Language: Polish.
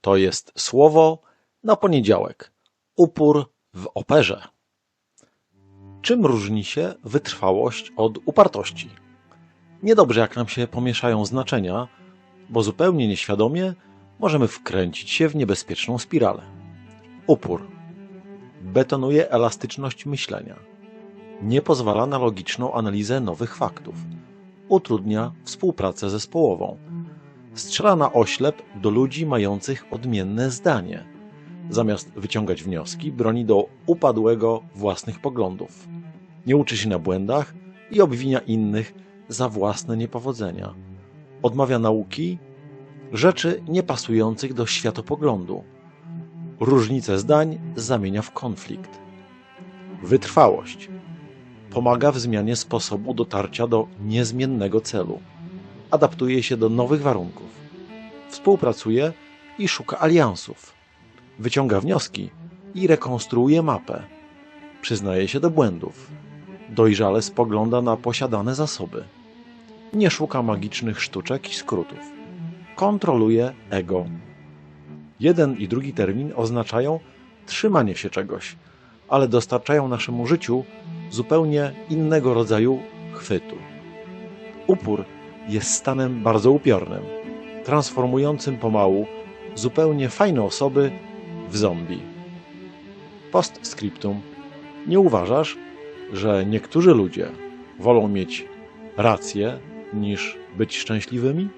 To jest słowo na poniedziałek. Upór w operze. Czym różni się wytrwałość od upartości? Niedobrze, jak nam się pomieszają znaczenia, bo zupełnie nieświadomie możemy wkręcić się w niebezpieczną spiralę. Upór betonuje elastyczność myślenia, nie pozwala na logiczną analizę nowych faktów, utrudnia współpracę zespołową, strzela na oślep do ludzi mających odmienne zdanie. Zamiast wyciągać wnioski, broni do upadłego własnych poglądów. Nie uczy się na błędach i obwinia innych za własne niepowodzenia. Odmawia nauki rzeczy niepasujących do światopoglądu. Różnice zdań zamienia w konflikt. Wytrwałość pomaga w zmianie sposobu dotarcia do niezmiennego celu. Adaptuje się do nowych warunków. Współpracuje i szuka aliansów. Wyciąga wnioski i rekonstruuje mapę. Przyznaje się do błędów. Dojrzale spogląda na posiadane zasoby. Nie szuka magicznych sztuczek i skrótów. Kontroluje ego. Jeden i drugi termin oznaczają trzymanie się czegoś, ale dostarczają naszemu życiu zupełnie innego rodzaju chwytu. Upór jest stanem bardzo upiornym, transformującym pomału zupełnie fajne osoby w zombie. Postscriptum. Nie uważasz, że niektórzy ludzie wolą mieć rację niż być szczęśliwymi?